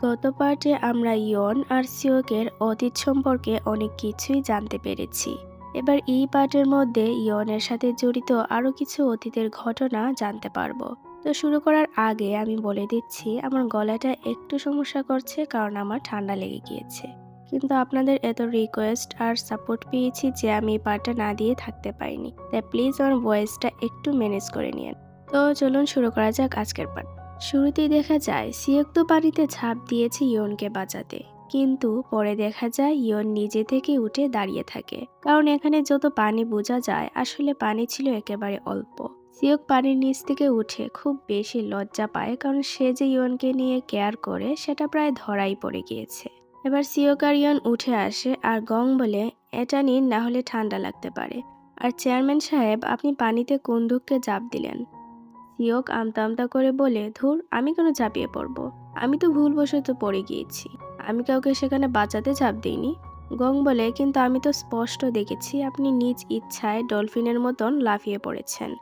গত পার্টে আমরা ইয়ন আর সিওকের অতীত সম্পর্কে অনেক কিছুই জানতে পেরেছি। এবার এই পার্টের মধ্যে ইয়নের সাথে জড়িত আরও কিছু অতীতের ঘটনা জানতে পারব। তো শুরু করার আগে আমি বলে দিচ্ছি, আমার গলাটা একটু সমস্যা করছে কারণ আমার ঠান্ডা লেগে গিয়েছে। কিন্তু আপনাদের এত রিকোয়েস্ট আর সাপোর্ট পেয়েছি যে আমি এই পার্টটা না দিয়ে থাকতে পারিনি। তাই প্লিজ আমার ভয়েসটা একটু ম্যানেজ করে নিন তো চলুন শুরু করা যাক আজকের পার্ট শুরুতেই দেখা যায় সিয়ক তো পানিতে ঝাঁপ দিয়েছে ইয়নকে বাঁচাতে। কিন্তু পরে দেখা যায় ইয়ন নিজে থেকে উঠে দাঁড়িয়ে থাকে। কারণ এখানে যত পানি বোঝা যায়, আসলে পানি ছিল একেবারে অল্প। সিয়ক পানির নিচ থেকে উঠে খুব বেশি লজ্জা পায় কারণ সে যে ইয়নকে নিয়ে কেয়ার করে, সেটা প্রায় ধরাই পড়ে গিয়েছে। এবার সিয়ক আর ইয়ন উঠে আসে আর গং বলে, এটা নিন, না হলে ঠান্ডা লাগতে পারে। আর চেয়ারম্যান সাহেব, আপনি পানিতে কোন দুঃখকে জাপ দিলেন? সিয়ক আমতা আমতা করে বলে, ধুর, আমি কেন ঝাঁপিয়ে পড়ব? আমি তো ভুলবশত পড়ে গিয়েছি। আমি কাউকে সেখানে বাঁচাতে ঝাঁপ দিইনি। গং বলে, কিন্তু আমি তো স্পষ্ট দেখেছি আপনি নিজ ইচ্ছায় ডলফিনের মতন লাফিয়ে পড়েছেন।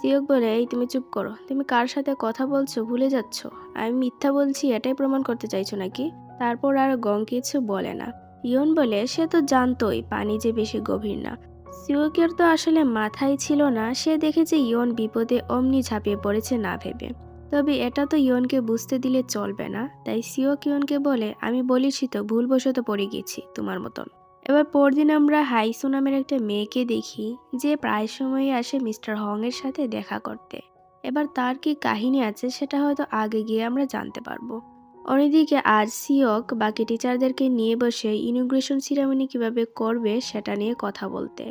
সিওক বলে, এই তুমি চুপ করো। তুমি কার সাথে কথা বলছো? ভুলে যাচ্ছ। আমি মিথ্যা বলছি, এটাই প্রমাণ করতে চাইছো নাকি? তারপর আর গং কিছু বলে না। ইয়ন বলে, সে তো জানতোই, পানি যে বেশি গভীর না। সিওকের তো আসলে মাথায় ছিল না, সে দেখেছে ইয়ন বিপদে অমনি ঝাঁপিয়ে পড়েছে না ভেবে। তবে এটা তো ইয়নকে বুঝতে দিলে চলবে না, তাই সিওক ইয়নকে বলে, আমি বলেছি তো, ভুলবশত পড়ে গেছি তোমার মতন। এবার পরদিন আমরা হাইসু নামের একটা মেয়েকে দেখি, যে প্রায় সময়ই আসে মিস্টার হং এর সাথে দেখা করতে। এবার তার কি কাহিনী আছে সেটা হয়তো আগে গিয়ে আমরা জানতে পারব। অন্যদিকে আজ সিওক বাকি টিচারদেরকে নিয়ে বসে ইনোগ্রেশন সিরামনি কীভাবে করবে সেটা নিয়ে কথা বলতে।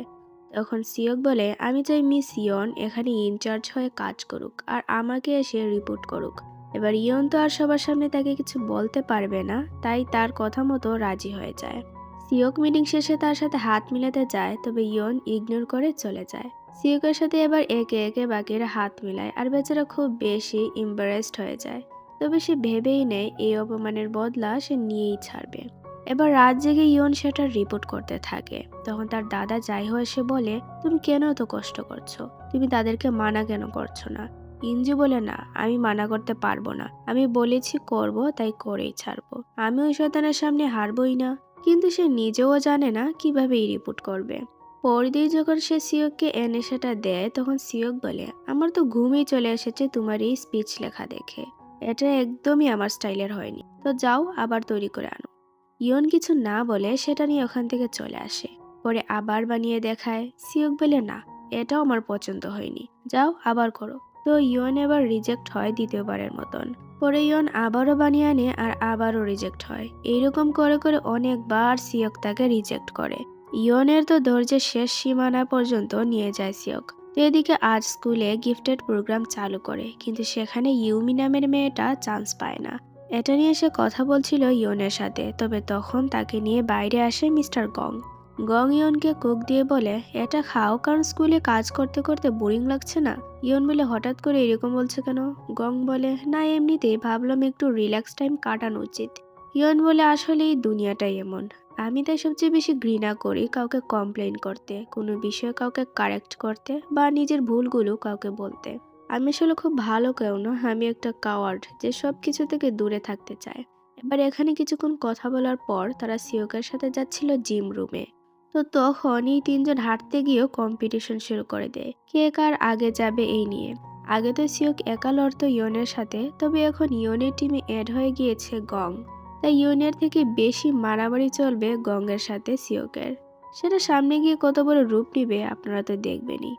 তখন সিওক বলে, আমি চাই মিস ইয়ন এখানে ইনচার্জ হয়ে কাজ করুক আর আমাকে এসে রিপোর্ট করুক। এবার ইয়ন তো আর সবার সামনে তাকে কিছু বলতে পারবে না, তাই তার কথা মতো রাজি হয়ে যায়। সিওক মিটিং শেষে তার সাথে হাত মিলাতে যায়, তবে ইয়ন ইগনোর করে চলে যায়। সিওকের সাথে এবার একে একে বাকিরা হাত মিলায় আর বেচারা খুব বেশি ইম্বারেসড হয়ে যায়। তবে সে ভেবেই নেয় এই অপমানের বদলা সে নিয়েই ছাড়বে। এবার রাত জেগে ইয়ন সেটার রিপোর্ট করতে থাকে। তখন তার দাদা যাই হয় সে বলে, তুমি কেন এত কষ্ট করছ? তুমি তাদেরকে মানা কেন করছ না? ইঞ্জু বলে, না, আমি মানা করতে পারব না। আমি বলেছি করব, তাই করেই ছাড়বো। আমি ওই শতানের সামনে হারবই না। কিন্তু সে নিজেও জানে না কীভাবে এই রিপোর্ট করবে। পরদিন যখন সে সিয়ককে এনে সেটা দেয়, তখন সিয়ক বলে, আমার তো ঘুমই চলে এসেছে তোমার এই স্পিচ লেখা দেখে। এটা একদমই আমার স্টাইলের হয়নি। তো যাও, আবার তৈরি করে আনো। ইয়ন কিছু না বলে সেটা নিয়ে ওখান থেকে চলে আসে। পরে আবার বানিয়ে দেখায় সিয়ক বলে, না, এটাও আমার পছন্দ হয়নি। যাও, আবার করো। তো ইয়ন এবার রিজেক্ট হয় দ্বিতীয়বারের মতন। পরে ইয়ন আবারও বানিয়ে আনে আর আবারও রিজেক্ট হয়। এইরকম করে করে অনেকবার সিয়ক তাকে রিজেক্ট করে। ইয়নের তো ধৈর্যের শেষ সীমানা পর্যন্ত নিয়ে যায় সিয়ক তো এদিকে আজ স্কুলে গিফটেড প্রোগ্রাম চালু করে, কিন্তু সেখানে ইউমি নামের মেয়েটা চান্স পায় না। এটা নিয়ে সে কথা বলছিল ইয়নের সাথে, তবে তখন তাকে নিয়ে বাইরে আসে মিস্টার গং। গং ইয়নকে কোক দিয়ে বলে, এটা খাও, কারণ স্কুলে কাজ করতে করতে বোরিং লাগছে না? ইয়ন বলে, হঠাৎ করে এরকম বলছে কেন? গং বলে, না, এমনিতেই ভাবলাম একটু রিল্যাক্স টাইম কাটানো উচিত। ইয়ন বলে, আসলে এই দুনিয়াটাই এমন। আমি তাই সবচেয়ে বেশি ঘৃণা করি কাউকে কমপ্লেন করতে, কোনো বিষয়ে কাউকে কারেক্ট করতে বা নিজের ভুলগুলো কাউকে বলতে। আমি আসলে খুব ভালো কেউ না, আমি একটা কাওয়ার্ড যে সব কিছু থেকে দূরে থাকতে চায়। এবার এখানে কিছুক্ষণ কথা বলার পর তারা সিওকের সাথে যাচ্ছিল জিম রুমে তো তখন এই তিনজন হাঁটতে গিয়েও কম্পিটিশন শুরু করে দেয়। কে কার আগে যাবে এই নিয়ে। আগে তো সিওক একা লড়ত ইয়নের সাথে, তবে এখন ইয়নের টিমে অ্যাড হয়ে গিয়েছে গং। তাই ইয়নের থেকে বেশি মারামারি চলবে গঙ্গের সাথে সিওকের। সেটা সামনে গিয়ে কত বড় রূপ নিবে আপনারা তো দেখবেনই।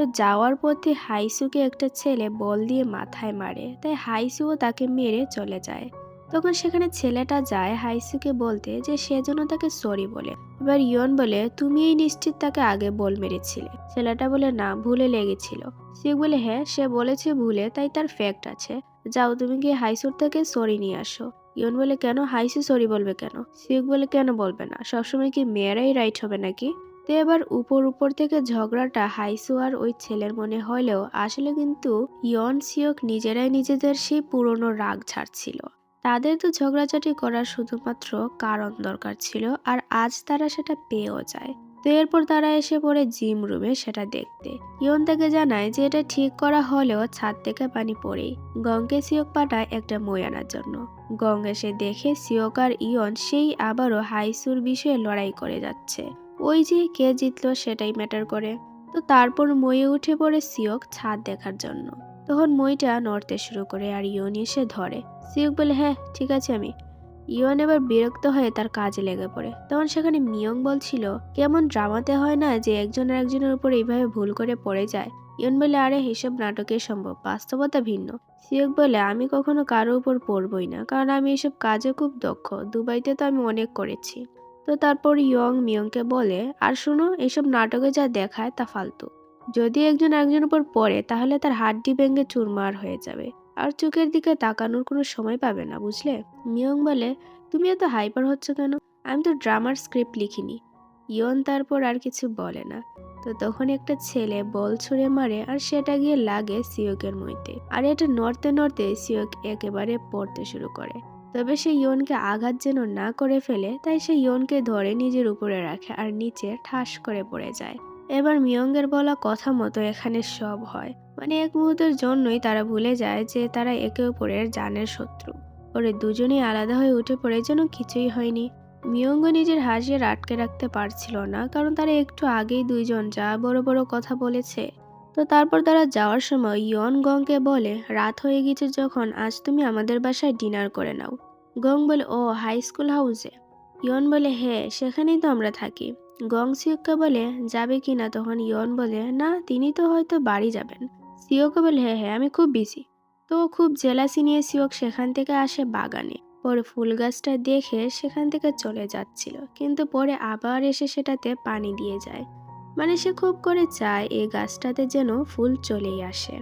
তো যাওয়ার পথে হাইসুকে একটা ছেলে বল দিয়ে মাথায় মারে। তাই হাইসুও তাকে মেরে চলে যায়। তখন সেখানে ছেলেটা যায় হাইসুকে বলতে যে সে সেজন্য তাকে সরি বলে। এবার ইয়ন বলে, তুমি এই নিশ্চিত তাকে আগে বল মেরেছিলে? ছেলেটা বলে, না, ভুলে লেগেছিল। সিক বলে হ্যাঁ সে বলেছে ভুলে, তাই তার ফ্যাক্ট আছে। যাও, তুমি গিয়ে হাইসুর থেকে সরি নিয়ে আসো। ইয়ন বলে, কেন? হাইসু সরি বলবে কেন? সিক বলে, কেন বলবে না? সবসময় কি মেয়েরাই রাইট হবে নাকি? তো এবার উপর উপর থেকে ঝগড়াটা হাইসু আর ওই ছেলের মনে হলেও আসলে কিন্তু ইয়ন সিওক নিজেরাই নিজেদের সেই পুরনো রাগ ছাড়ছিল। তাদের তো ঝগড়াঝাটি করার শুধুমাত্র কারণ দরকার ছিল আর আজ তারা সেটা পেয়েও যায়। তো এরপর তারা এসে পড়ে জিম রুমে সেটা দেখতে। ইয়ন তাকে জানায় যে এটা ঠিক করা হলেও ছাদ থেকে পানি পড়েই। গঙ্কে সিওক পাঠায় একটা মই আনার জন্য। গঙ্গে সে দেখে সিওক আর ইয়ন সেই আবারও হাইসুর বিষয়ে লড়াই করে যাচ্ছে। ওই যে কে জিতলো সেটাই ম্যাটার করে। তো তারপর ময়ে উঠে পড়ে সিওক ছাদ দেখার জন্য। তখন মইটা নড়তে শুরু করে আর ইয়ন এসে ধরে। সিওক বলে হ্যাঁ ঠিক আছে আমি। ইয়ন এবার বিরক্ত হয়ে তার কাজে লেগে পড়ে। তখন সেখানে মিয়ং বলছিল, কেমন ড্রামাতে হয় না যে একজন আর একজনের উপর এইভাবে ভুল করে পড়ে যায়? ইয়ন বলে, আরে, এসব নাটকে সম্ভব, বাস্তবতা ভিন্ন। সিয়ক বলে, আমি কখনো কারও উপর পড়বই না, কারণ আমি এসব কাজে খুব দক্ষ। দুবাইতে তো আমি অনেক করেছি। তো তারপর ইয়ং মিয়ংকে বলে, আর শুনো, এসব নাটকে যা দেখায় তা ফালতু। যদি একজন একজন উপর পড়ে, তাহলে তার হাড্ডি ভেঙে চুরমার হয়ে যাবে। আর চোখের দিকে তাকানোর কোনো সময় পাবে না, বুঝলে? মিয়ং বলে, তুমি এত হাইপার হচ্ছ কেন? আমি তো ড্রামার স্ক্রিপ্ট লিখিনি। ইয়ন তারপর আর কিছু বলে না। তো তখন একটা ছেলে বল ছুঁড়ে মারে, আর সেটা গিয়ে লাগে সিয়কের মইতে। আর এটা নড়তে নড়তে সিয়ক একেবারে পড়তে শুরু করে। তবে সে ইয়নকে আঘাত যেন না করে ফেলে, তাই সে ইয়নকে ধরে নিজের উপরে রাখে আর নিচে ঠাস করে পড়ে যায়। এবার মিয়ঙ্গের বলা কথা মতো এখানে সব হয়। মানে এক মুহূর্তের জন্যই তারা ভুলে যায় যে তারা একে অপরের জানের শত্রু। পরে দুজনেই আলাদা হয়ে উঠে পড়ে যেন কিছুই হয়নি। মিয়ঙ্গ নিজের হাসি আটকে রাখতে পারছিল না, কারণ তারা একটু আগেই দুইজন যা বড় বড় কথা বলেছে। তো তারপর তারা যাওয়ার সময় ইয়ন গংকে বলে, রাত হয়ে গেছে যখন, আজ তুমি আমাদের বাসায় ডিনার করে নাও। গং বলে, ও, হাই স্কুল হাউসে? ইয়ন বলে হ্যাঁ সেখানেই তো আমরা থাকি। গং সিয়ককে বলে, যাবে কি না? তখন ইয়ন বলে, না, তিনি তো হয়তো বাড়ি যাবেন। সিওকে বলে হ্যাঁ হ্যাঁ আমি খুব বিজি তো খুব জেলাসি নিয়ে সিওক সেখান থেকে আসে বাগানে। পরে ফুল গাছটা দেখে সেখান থেকে চলে যাচ্ছিল। কিন্তু পরে আবার এসে সেটাতে পানি দিয়ে যায়। মানে সে খুব করে চায় এই গাছটাতে যেন ফুল চলেই আসে।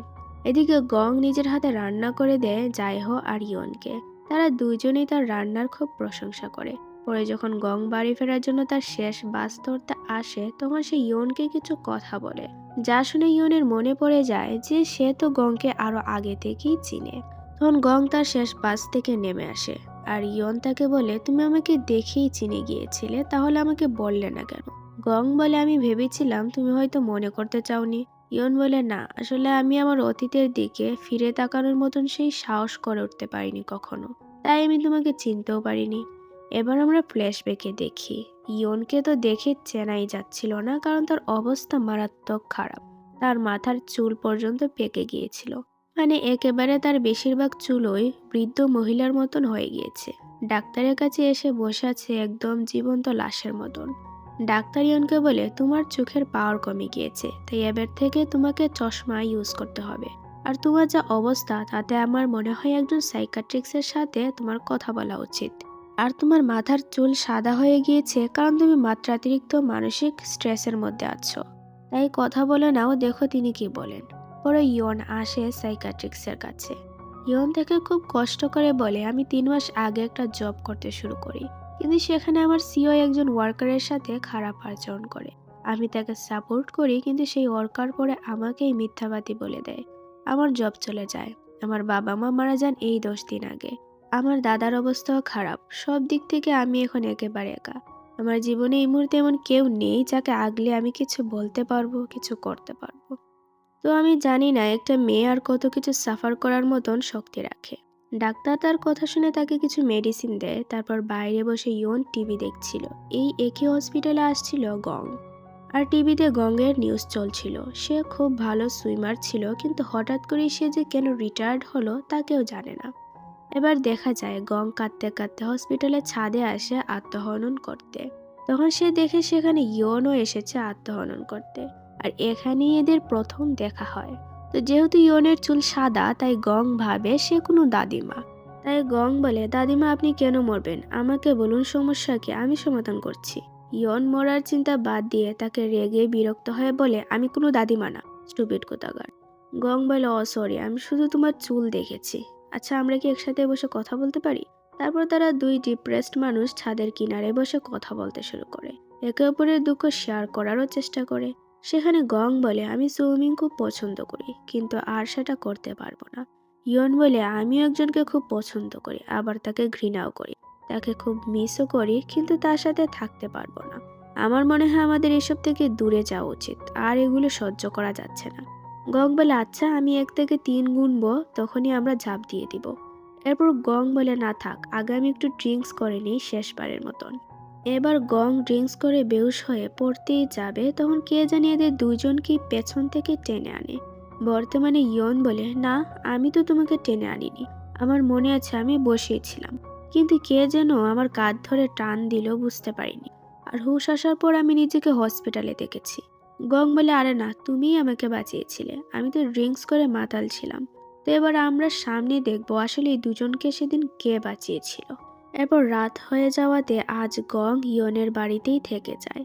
এদিকে গং নিজের হাতে রান্না করে দেয় জায়হ আর ইয়নকে। তারা দুইজনেই তার রান্নার খুব প্রশংসা করে। পরে যখন গং বাড়ি ফেরার জন্য তার শেষ বাস ধরতে আসে, তখন সে ইয়নকে কিছু কথা বলে, যা শুনে ইয়নের মনে পড়ে যায় যে সে তো গংকে আরও আগে থেকেই চিনে। তখন গং তার শেষ বাস থেকে নেমে আসে, আর ইয়ন তাকে বলে, তুমি আমাকে দেখেই চিনে গিয়েছিলে, তাহলে আমাকে বললে না কেন? গং বলে আমি ভেবেছিলাম তুমি হয়তো মনে করতে চাওনি। ইয়ন বলে, না, আসলে আমি আমার অতীতের দিকে ফিরে তাকানোর মতন সেই সাহস করে উঠতে পারিনি কখনো। তাই আমি তোমাকে চিনতেও পারিনি। এবার আমরা ফ্ল্যাশব্যাকে দেখি। ইয়নকে তো দেখে চেনাই যাচ্ছিল না, কারণ তার অবস্থা মারাত্মক খারাপ। তার মাথার চুল পর্যন্ত পেকে গিয়েছিল। মানে একেবারে তার বেশিরভাগ চুলই বৃদ্ধ মহিলার মতন হয়ে গিয়েছে। ডাক্তারের কাছে এসে বসে আছে একদম জীবন্ত লাশের মতন। ডাক্তার ইয়নকে বলে তোমার চোখের পাওয়ার কমে গিয়েছে, তাই এবার থেকে তোমাকে চশমা ইউজ করতে হবে। আর তোমার যা অবস্থা, তাতে আমার মনে হয় একজন সাইকাট্রিক্সের সাথে তোমার কথা বলা উচিত। আর তোমার মাথার চুল সাদা হয়ে গিয়েছে, কারণ তুমি মাত্রাতিরিক্ত মানসিক স্ট্রেসের মধ্যে আছো। তাই কথা বলে নাও, দেখো তিনি কি বলেন। পরে ইয়ন আসে সাইকাট্রিক্সের কাছে। ইয়ন থেকে খুব কষ্ট করে বলে, আমি তিন মাস আগে একটা জব করতে শুরু করি। কিন্তু সেখানে আমার সিও একজন ওয়ার্কারের সাথে খারাপ আচরণ করে। আমি তাকে সাপোর্ট করি, কিন্তু সেই ওয়ার্কার পরে আমাকেই মিথ্যাবাদী বলে দেয়। আমার জব চলে যায়। আমার বাবা মা মারা যান এই দশ দিন আগে। আমার দাদার অবস্থাও খারাপ। সব দিক থেকে আমি এখন একেবারে একা। আমার জীবনে এই মুহূর্তে এমন কেউ নেই যাকে আগলে আমি কিছু বলতে পারব, কিছু করতে পারব। তো আমি জানি না, একটা মেয়ে আর কত কিছু সাফার করার মতন শক্তি রাখে। ডাক্তার তার কথা শুনে তাকে কিছু মেডিসিন দেয়। তারপর বাইরে বসে ইয়ন টিভি দেখছিল। এই একই হসপিটালে আসছিল গং। আর টিভিতে গঙ্গের নিউজ চলছিল। সে খুব ভালো সুইমার ছিল, কিন্তু হঠাৎ করেই সে যে কেন রিটায়ার্ড হলো তা কেউ জানে না। এবার দেখা যায়, গং কাঁদতে কাঁদতে হসপিটালের ছাদে আসে আত্মহনন করতে। তখন সে দেখে সেখানে ইয়নও এসেছে আত্মহনন করতে। আর এখানেই এদের প্রথম দেখা হয়। তো যেহেতু ইয়নের চুল সাদা, তাই গং ভাবে সে কোনো দাদিমা। তাই গং বলে, দাদিমা, আপনি কেন মরবেন? আমাকে বলুন সমস্যাকে আমি সমাধান করছি। ইয়ন মরার চিন্তা বাদ দিয়ে তাকে রেগে বিরক্ত হয়ে বলে, আমি কোনো দাদিমা না, স্টুপিড কোথাকার। গং বলে অ সরি, আমি শুধু তোমার চুল দেখেছি। আচ্ছা আমরা কি একসাথে বসে কথা বলতে পারি? তারপর তারা দুই ডিপ্রেসড মানুষ ছাদের কিনারে বসে কথা বলতে শুরু করে। একে অপরের দুঃখ শেয়ার করারও চেষ্টা করে। সেখানে গং বলে, আমি সুইমিং খুব পছন্দ করি, কিন্তু আর সেটা করতে পারব না। ইয়ন বলে, আমিও একজনকে খুব পছন্দ করি, আবার তাকে ঘৃণাও করি। তাকে খুব মিসও করি, কিন্তু তার সাথে থাকতে পারব না। আমার মনে হয় আমাদের এসব থেকে দূরে যাওয়া উচিত, আর এগুলো সহ্য করা যাচ্ছে না। গং বলে আচ্ছা আমি এক থেকে তিন গুনবো, তখনই আমরা ঝাঁপ দিয়ে দিব। এরপর গং বলে, না থাক, আগে আমি একটু ড্রিঙ্কস করে নিই শেষবারের মতন। এবার গং ড্রিঙ্কস করে বেউস হয়ে পড়তেই যাবে, তখন কে জানি এদের দুজনকেই পেছন থেকে টেনে আনে। বর্তমানে ইয়ন বলে, না, আমি তো তোমাকে টেনে আনিনি। আমার মনে আছে আমি বসিয়েছিলাম। কিন্তু কে যেন আমার কাঁধ ধরে টান দিল, বুঝতে পারিনি। আর হুশ আসার পর আমি নিজেকে হসপিটালে দেখেছি। গং বলে, আরে না, তুমিই আমাকে বাঁচিয়েছিলে। আমি তো ড্রিঙ্কস করে মাতাল ছিলাম। তো এবার আমরা সামনে দেখব আসলে এই দুজনকে সেদিন কে বাঁচিয়েছিল? এরপর রাত হয়ে যাওয়াতে আজ গং ইয়নের বাড়িতেই থেকে যায়।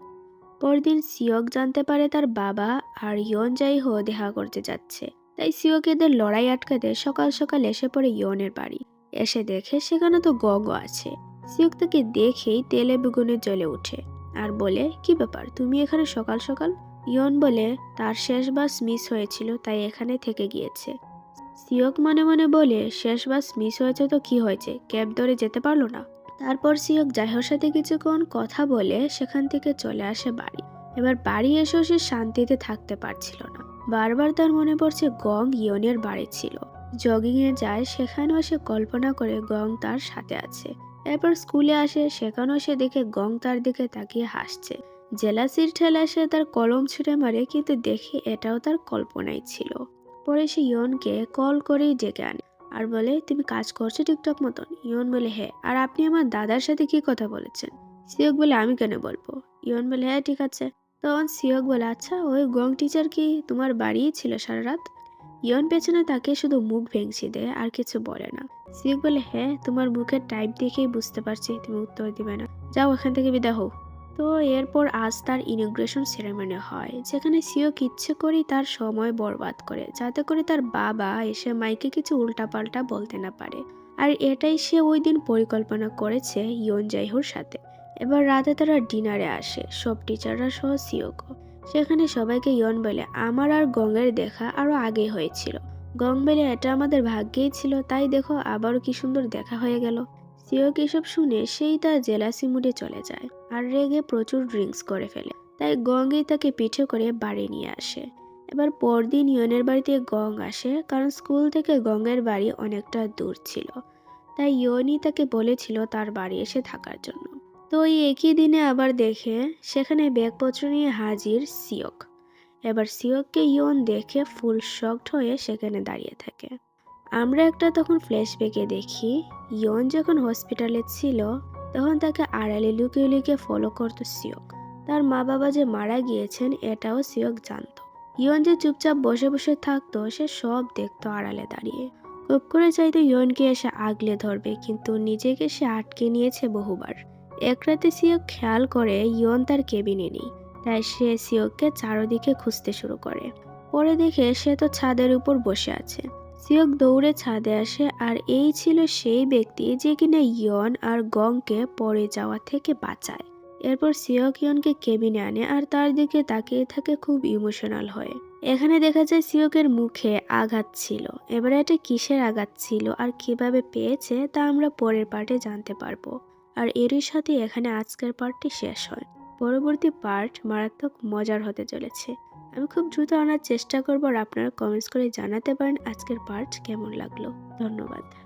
পরদিন সিয়ক জানতে পারে তার বাবা আর ইয়ন যাই হো দেখা করতে যাচ্ছে। তাই সিয়ক এদের লড়াই আটকাতে সকাল সকাল এসে পড়ে ইয়নের বাড়ি। এসে দেখে সেখানে তো গগ আছে। সিয়ক তাকে দেখেই তেলে বেগুনে জ্বলে ওঠে আর বলে, কি ব্যাপার, তুমি এখানে সকাল সকাল? ইয়ন বলে, তার শেষ বাস মিস হয়েছিল, তাই এখানে থেকে গিয়েছে। সিয়ক মনে মনে বলে শেষ বাস মিস হয়েছে তো কি হয়েছে? ক্যাব ধরে যেতে পারল না? তারপর সিয়ক জাহর সাথে কিছুক্ষণ কথা বলে সেখান থেকে চলে আসে বাড়ি। এবার বাড়ি এসেও সে শান্তিতে থাকতে পারছিল না। বারবার তার মনে পড়ছে গং ইয়নের বাড়ি ছিল। জগিংয়ে যায় সেখানেও সে কল্পনা করে গং তার সাথে আছে। এরপর স্কুলে আসে, সেখানেও সে দেখে গং তার দিকে তাকিয়ে হাসছে। জেলাসির ঠেলা সে তার কলম ছুঁড়ে মারে, কিন্তু দেখে এটাও তার কল্পনাই ছিল। পরে সে ইয়নকে কল করেই ডেকে আনে আর বলে, তুমি কাজ করছ টিকটক মতন? ইয়ন বলে হ্যাঁ। আর আপনি আমার দাদার সাথে কি কথা বলেছেন? সিয়ক বলে, আমি কেন বলব? ইয়ন বলে হ্যাঁ ঠিক আছে। তখন সিয়ক বলে আচ্ছা ওই গং টিচার কি তোমার বাড়িই ছিল সারা রাত? ইয়ন পেছনে তাকে শুধু মুখ ভেঙচি দেয় আর কিছু বলে না। সিয়ক বলে হ্যাঁ তোমার মুখের টাইপ দেখেই বুঝতে পারছি, তুমি উত্তর দিবে না। যাও, এখান থেকে বিদা হও। তো এরপর আজ তার ইনোগ্রেশন সেরেমনি হয়, যেখানে সিওক ইচ্ছে করেই তার সময় বরবাদ করে, যাতে করে তার বাবা এসে মাইকে কিছু উল্টাপাল্টা বলতে না পারে। আর এটাই সে ওই দিন পরিকল্পনা করেছে ইয়ন জাইহুর সাথে। এবার রাতে তারা ডিনারে আসে, সব টিচাররা সহ সিওকও সেখানে সবাইকে ইয়ন বলে, আমার আর গঙ্গের দেখা আরও আগে হয়েছিল। গং বলে, এটা আমাদের ভাগ্যেই ছিল, তাই দেখো আবারও কি সুন্দর দেখা হয়ে গেল। সিওক এসব শুনে সেই তার জেলাসি মুডে চলে যায়। আর রেগে প্রচুর ড্রিঙ্কস করে ফেলে। তাই গঙ্গই তাকে পিঠে করে বাড়ি নিয়ে আসে। এবার পরদিন ইয়নের বাড়িতে গং আসে, কারণ স্কুল থেকে গঙ্গের বাড়ি অনেকটা দূর ছিল। তাই ইয়নই তাকে বলেছিল তার বাড়ি এসে থাকার জন্য। তো ওই একই দিনে আবার দেখে সেখানে ব্যাগপত্র নিয়ে হাজির সিয়ক। এবার সিয়ককে ইয়ন দেখে ফুল শকড হয়ে সেখানে দাঁড়িয়ে থাকে। আমরা একটা তখন ফ্ল্যাশব্যাকে দেখি, ইয়ন যখন হসপিটালে ছিল তখন তাকে আড়ালে লুকিয়ে লুকিয়ে ফলো করতো সিয়ক। তার মা বাবা যে মারা গিয়েছেন, এটাও সিয়ক জানতো। ইয়ন যে চুপচাপ বসে বসে থাকতো, সে সব দেখতো আড়ালে দাঁড়িয়ে। খুব করে চাইতো ইয়নকে এসে আগলে ধরবে, কিন্তু নিজেকে সে আটকে নিয়েছে বহুবার। এক রাতে সিয়ক খেয়াল করে ইয়ন তার কেবিনে নেই, তাই সে সিয়ককে চারদিকে খুঁজতে শুরু করে। পরে দেখে সে তো ছাদের উপর বসে আছে। সিয়ক দৌড়ে ছাদে আসে, আর এই ছিল সেই ব্যক্তি যে কিনা ইয়ন আর গংকে পড়ে যাওয়া থেকে বাঁচায়। এরপর সিয়ক ইয়নকে কেবিনে আনে আর তার দিকে তাকিয়ে থাকে খুব ইমোশনাল হয়ে। এখানে দেখা যায় সিয়কের মুখে আঘাত ছিল। এবারে এটা কিসের আঘাত ছিল আর কীভাবে পেয়েছে তা আমরা পরের পার্টে জানতে পারব। আর এরই সাথে এখানে আজকের পার্টটি শেষ হয়। পরবর্তী পার্ট মারাত্মক মজার হতে চলেছে। আমি খুব দ্রুত আনার চেষ্টা করব আর আপনারা কমেন্টস করে জানাতে পারেন আজকের পার্ট কেমন লাগল। ধন্যবাদ।